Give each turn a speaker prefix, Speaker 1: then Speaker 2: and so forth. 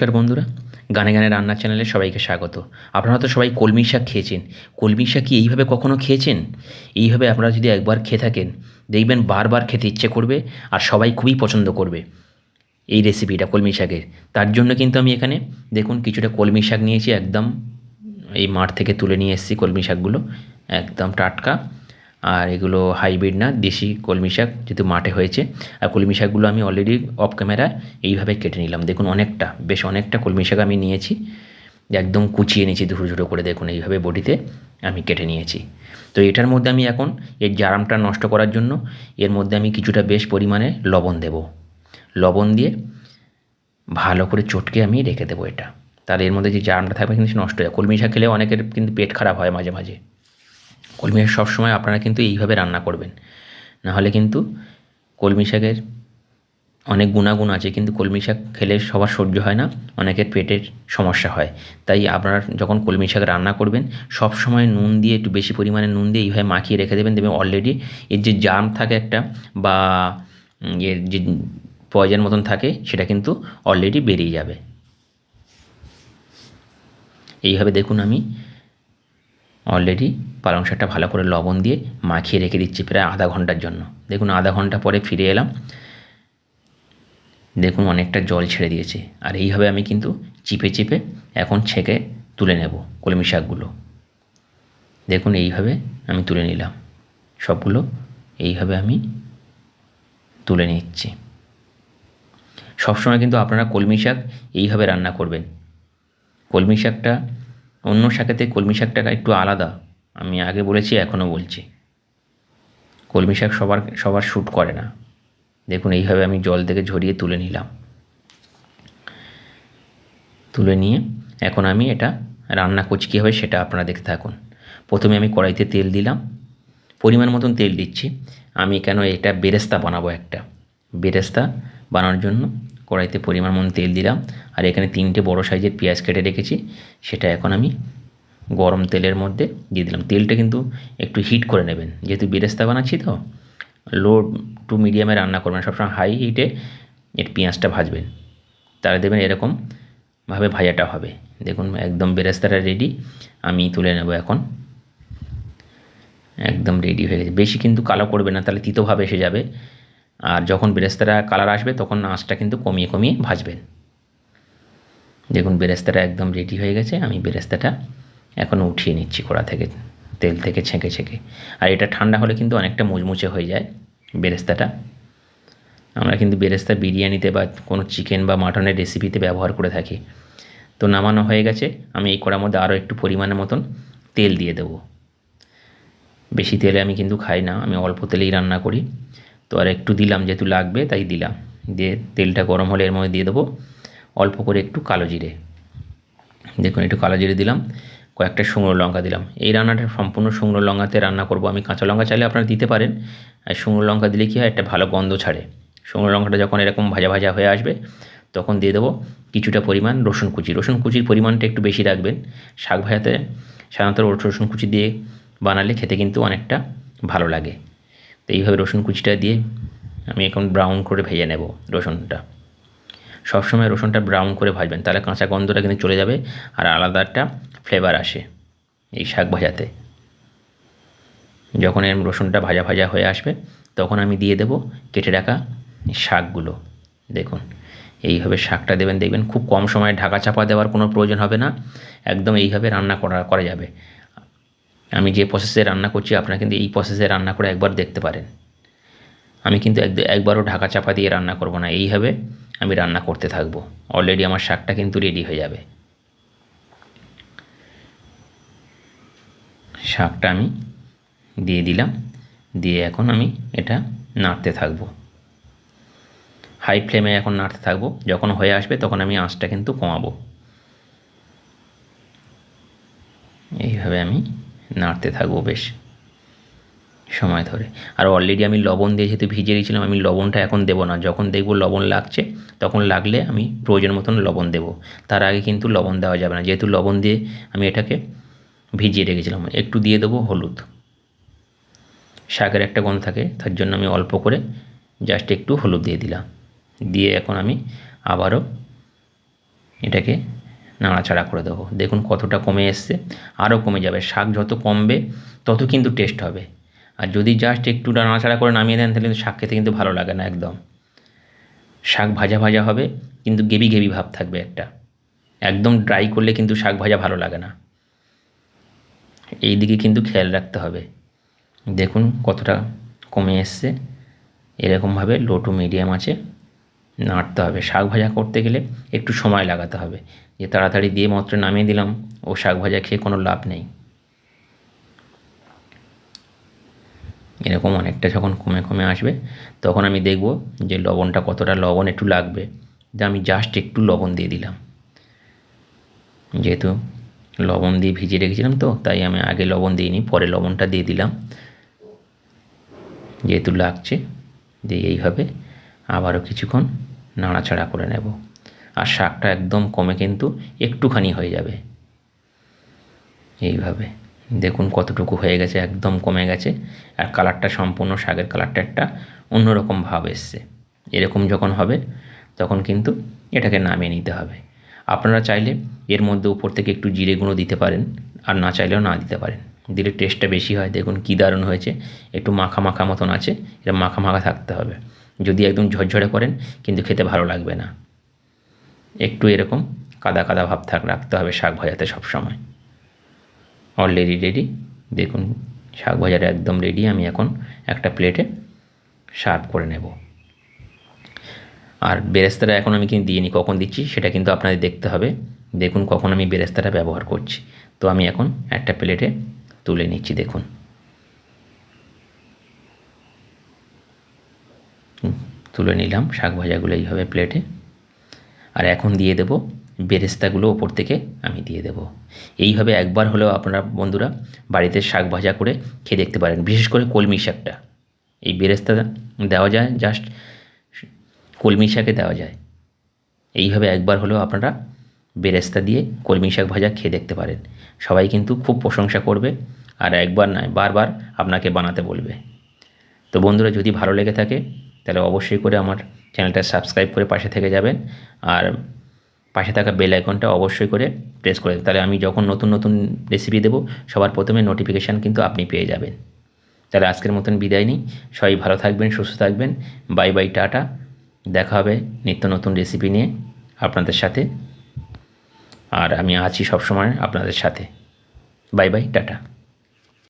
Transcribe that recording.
Speaker 1: নমস্কার বন্ধুরা, গানে গানে রান্নার চ্যানেলে সবাইকে স্বাগত। আপনারা তো সবাই কলমি শাক খেয়েছেন। কলমি শাক কি এইভাবে কখনো খেয়েছেন? এইভাবে আপনারা যদি একবার খেয়ে থাকেন, দেখবেন বারবার খেতে ইচ্ছে করবে আর সবাই খুবই পছন্দ করবে এই রেসিপিটা কলমি শাকের। তার জন্য কিন্তু আমি এখানে, দেখুন কিছুটা কলমি শাক নিয়েছি, একদম এই মাঠ থেকে তুলে নিয়ে এসেছি কলমি শাকগুলো, একদম টাটকা। আর এগুলো হাইব্রিড না, দেশি কলমি শাক যেহেতু মাঠে হয়েছে। আর কলমি শাকগুলো আমি অলরেডি অফ ক্যামেরা এইভাবে কেটে নিলাম। দেখুন অনেকটা, বেশ অনেকটা কলমি শাক আমি নিয়েছি। একদম কুচিয়ে নিয়েছি দুটো ছোটো করে দেখুন এইভাবে বডিতে আমি কেটে নিয়েছি। তো এটার মধ্যে আমি এখন এর জারামটা নষ্ট করার জন্য, এর মধ্যে আমি কিছুটা বেশ পরিমাণে লবণ দেব। লবণ দিয়ে ভালো করে চটকে আমি রেখে দেবো এটা। তার এর মধ্যে যে জারামটা থাকবে কিন্তু নষ্ট হয়ে কলমি শাক খেলে অনেকের কিন্তু পেট খারাপ হয় মাঝে মাঝে। কলমি শাক সবসময় আপনারা কিন্তু এইভাবে রান্না করবেন। নাহলে কিন্তু কলমি শাকের অনেক গুণাগুণ আছে, কিন্তু কলমি শাক খেলে সবার সহ্য হয় না, অনেকের পেটের সমস্যা হয়। তাই আপনারা যখন কলমি শাক রান্না করবেন সব সময় নুন দিয়ে একটু বেশি পরিমাণে নুন দিয়ে এইভাবে মাখিয়ে রেখে দেবেন। দেবেন অলরেডি এর যে জাম থাকে একটা বা এর যে পয়জন মতন থাকে, সেটা কিন্তু অলরেডি বেরিয়ে যাবে। এইভাবে দেখুন আমি অলরেডি পালং শাকটা ভালো করে লবণ দিয়ে মাখিয়ে রেখে দিচ্ছি প্রায় আধা ঘণ্টার জন্য। দেখুন আধা ঘণ্টা পরে ফিরে এলাম। দেখুন অনেকটা জল ছেড়ে দিয়েছে। আর এইভাবে আমি কিন্তু চিপে চিপে এখন ছেঁকে তুলে নেব কলমি শাকগুলো। দেখুন এইভাবে আমি তুলে নিলাম। সবগুলো এইভাবে আমি তুলে নিচ্ছি। সবসময় কিন্তু আপনারা কলমি শাক এইভাবে রান্না করবেন। কলমি শাকটা অন্য শাকেতে কলমি শাকটা একটু আলাদা। আমি আগে বলেছি, এখনও বলছি। কলমি শাক সবার সবার শ্যুট করে না। দেখুন, এইভাবে আমি জল থেকে ঝরিয়ে তুলে নিলাম। তুলে নিয়ে এখন আমি এটা রান্না করছি। কীভাবে সেটা আপনারা দেখতে থাকুন। প্রথমে আমি কড়াইতে তেল দিলাম। পরিমাণ মতন তেল দিচ্ছি। আমি কেন এটা বেরেস্তা বানাবো একটা। বেরেস্তা বানানোর জন্য কড়াইতে পরিমাণ মতন তেল দিলাম। আর এখানে তিনটে বড় সাইজের পেঁয়াজ কেটে রেখেছি। সেটা এখন আমি গরম তেলের মধ্যে দিয়ে দিলাম। তেলটা কিন্তু একটু হিট করে নেবেন। যেহেতু বেরেস্তা বানাচ্ছি তো লো টু মিডিয়ামে রান্না করবেন। সবসময় হাই হিটে এর পেঁয়াজটা ভাজবেন। তাহলে দেবেন এরকমভাবে ভাজাটা হবে। দেখুন, একদম বেরেস্তাটা রেডি আমি তুলে নেব এখন। একদম রেডি হয়ে গেছে। বেশি কিন্তু কালো করবে না, তাহলে তিতোভাবে এসে যাবে। আর যখন বেরেস্তাটা কালার আসবে, তখন আঁচটা কিন্তু কমিয়ে কমিয়ে ভাজবেন দেখুন, বেরেস্তাটা একদম রেডি হয়ে গেছে। আমি বেরেস্তাটা এখন উঠিয়ে নিচ্ছি কড়া থেকে, তেল থেকে ছেঁকে ছেঁকে। আর এটা ঠান্ডা হলে কিন্তু অনেকটা মুচমুচে হয়ে যায় বেরেস্তাটা। আমরা কিন্তু বেরেস্তা বিরিয়ানিতে বা কোনো চিকেন বা মাটনের রেসিপিতে ব্যবহার করে থাকি। তো নামানো হয়ে গেছে। আমি এই কড়ার মধ্যে আরও একটু পরিমাণের মতন তেল দিয়ে দেবো। বেশি তেলে আমি কিন্তু খাই না। আমি অল্প তেলেই রান্না করি। তো আর একটু দিলাম, যেহেতু লাগবে তাই দিলাম। দিয়ে তেলটা গরম হলে এর মধ্যে দিয়ে দেবো অল্প করে একটু কালো জিরে। দেখুন, একটু কালো জিরে দিলাম, কয়েকটা শুকনো লঙ্কা দিলাম। এই রান্নাটা সম্পূর্ণ শুকনো লঙ্কাতে রান্না করব। আমি কাঁচা লঙ্কা চাইলে আপনারা দিতে পারেন, আর শুকনো লঙ্কা দিলে কী হয়, একটা ভালো গন্ধ ছাড়ে। শুকনো লঙ্কাটা যখন এরকম ভাজা ভাজা হয়ে আসবে, তখন দিয়ে দেবো কিছুটা পরিমাণ রসুন কুচি। রসুন কুচির পরিমাণটা একটু বেশি রাখবেন। শাক ভাজাতে সাধারণত রসুন কুচি দিয়ে বানালে খেতে কিন্তু অনেকটা ভালো লাগে। তো এইভাবে রসুন কুচিটা দিয়ে আমি এখন ব্রাউন করে ভেজে নেব রসুনটা। সবসময় রসুনটা ব্রাউন করে ভাজবেন, তাহলে কাঁচা গন্ধটা কিন্তু চলে যাবে আর আলাদা একটা ফ্লেভার আসে এই শাক ভাজাতে। যখন এর রসুনটা ভাজা ভাজা হয়ে আসবে, তখন আমি দিয়ে দেব কেটে রাখা শাকগুলো। দেখুন, এইভাবে শাকটা দেবেন, দেখবেন খুব কম সময়ে ঢাকা চাপা দেওয়ার কোনো প্রয়োজন হবে না, একদম এইভাবে রান্না করা করা যাবে। আমি যে প্রসেসে রান্না করছি, আপনারা কিন্তু এই প্রসেসে রান্না করে একবার দেখতে পারেন। আমি কিন্তু এক, একবারও ঢাকা চাপা দিয়ে রান্না করব না। এইভাবে আমি রান্না করতে থাকব। অলরেডি আমার শাকটা কিন্তু রেডি হয়ে যাবে। শাকটা আমি দিয়ে দিলাম। দিয়ে এখন আমি এটা নাড়তে থাকব। হাই ফ্লেমে এখন নাড়তে থাকব। যখন হয়ে আসবে তখন আমি আঁচটা কিন্তু কমাবো। এইভাবে আমি নাড়তে থাকব বেশ সময় ধরে। আর অলরেডি আমি লবণ দিয়ে যেহেতু ভিজিয়ে দিয়েছিলাম, আমি লবণটা এখন দেবো না। যখন দেখব লবণ লাগছে, তখন লাগলে আমি প্রয়োজন মতন লবণ দেবো। তার আগে কিন্তু লবণ দেওয়া যাবে না। যেহেতু লবণ দিয়ে আমি এটাকে ভিজিয়ে রেখেছিলাম, একটু দিয়ে দেবো হলুদ। শাকের একটা গন্ধ থাকে, তার জন্য আমি অল্প করে জাস্ট একটু হলুদ দিয়ে দিলাম। দিয়ে এখন আমি আবারও এটাকে নাড়াচাড়া করে দেবো। দেখুন কতটা কমে এসছে, আরও কমে যাবে। শাক যত কমবে, তত কিন্তু টেস্ট হবে। আর যদি জাস্ট একটু নাড়াচাড়া করে নামিয়ে দেন, তাহলে কিন্তু শাক খেতে কিন্তু ভালো লাগে না একদম। শাক ভাজা ভাজা হবে, কিন্তু গেবি গেবি ভাব থাকবে একটা। একদম ড্রাই করলে কিন্তু শাক ভাজা ভালো লাগে না। এই দিকে কিন্তু খেয়াল রাখতে হবে। দেখুন কতটা কমে এসছে। এরকমভাবে লো টু মিডিয়াম আছে। নাড়তে হবে। শাক ভাজা করতে গেলে একটু সময় লাগাতে হবে। যে তাড়াতাড়ি দিয়ে মাত্র নামিয়ে দিলাম, ও শাক ভাজা খেয়ে কোনো লাভ নেই। এরকম অনেকটা যখন কমে কমে আসবে, তখন আমি দেখব যে লবণটা কতটা লবণ একটু লাগবে। যে আমি জাস্ট একটু লবণ দিয়ে দিলাম। যেহেতু লবণ দিয়ে ভিজিয়ে রেখেছিলাম তো, তাই আমি আগে লবণ দিইনি, পরে লবণটা দিয়ে দিলাম। যেহেতু লাগছে, দিয়ে এইভাবে আবারও কিছুক্ষণ নাড়াচাড়া করে নেব। আর শাকটা একদম কমে কিন্তু একটুখানি হয়ে যাবে। এইভাবে। দেখুন কতটুকু হয়ে গেছে, একদম কমে গেছে। আর কালারটা সম্পূর্ণ শাকের কালারটা একটা অন্যরকম ভাব এসছে। এরকম যখন হবে, তখন কিন্তু এটাকে নামিয়ে নিতে হবে। আপনারা চাইলে এর মধ্যে উপর থেকে একটু জিরে গুঁড়ো দিতে পারেন, আর না চাইলেও না দিতে পারেন। দিলে টেস্টটা বেশি হয়। দেখুন কী দারুণ হয়েছে। একটু মাখা মাখা মতন আছে। এটা মাখা মাখা থাকতে হবে। যদি একদম ঝরঝরে করেন, কিন্তু খেতে ভালো লাগবে না। একটু এরকম কাদা কাদা ভাব থাক, রাখতে হবে শাক ভাজাতে সবসময় অলরেডি রেডি দেখুন, শাক ভাজাটা একদম রেডি আমি এখন একটা প্লেটে সার্ভ করে নেব। আর বেরেস্তাটা এখন আমি কিন্তু দিইনি। কখন দিচ্ছি সেটা কিন্তু আপনাদের দেখতে হবে। দেখুন কখন আমি বেরেস্তাটা ব্যবহার করছি। তো আমি এখন একটা প্লেটে তুলে নিচ্ছি, দেখুন। তুলে নিলাম, শাক ভাজাগুলো এইভাবে প্লেটে আর এখন দিয়ে দেব বেরেস্তাগুলো ওপর থেকে আমি দিয়ে দেব। এইভাবে একবার হলেও আপনারা বন্ধুরা বাড়িতে শাক ভাজা করে খেয়ে দেখতে পারেন, বিশেষ করে কলমি শাকটা। এই বেরেস্তা দেওয়া যায় জাস্ট কলমি শাকে দেওয়া যায়। এইভাবে একবার হলেও আপনারা বেরেস্তা দিয়ে কলমি শাক ভাজা খেয়ে দেখতে পারেন। সবাই কিন্তু খুব প্রশংসা করবে আর একবার নয়, বারবার আপনাকে বানাতে বলবে। তো বন্ধুরা, যদি ভালো লেগে থাকে তাহলে অবশ্যই করে আমার চ্যানেলটা সাবস্ক্রাইব করে পাশে থেকে যাবেন। আর পাশে থাকা বেল আইকনটা অবশ্যই করে প্রেস করে দেবেন তাহলে আমি যখন নতুন নতুন রেসিপি দেবো, সবার প্রথমে নোটিফিকেশান কিন্তু আপনি পেয়ে যাবেন। তাহলে আজকের মতন বিদায় নিই। সবাই ভালো থাকবেন, সুস্থ থাকবেন। Bye bye, tata. দেখা হবে নিত্য নতুন রেসিপি নিয়ে আপনাদের সাথে। আর আমি আছি সবসময় আপনাদের সাথে। Bye bye, tata.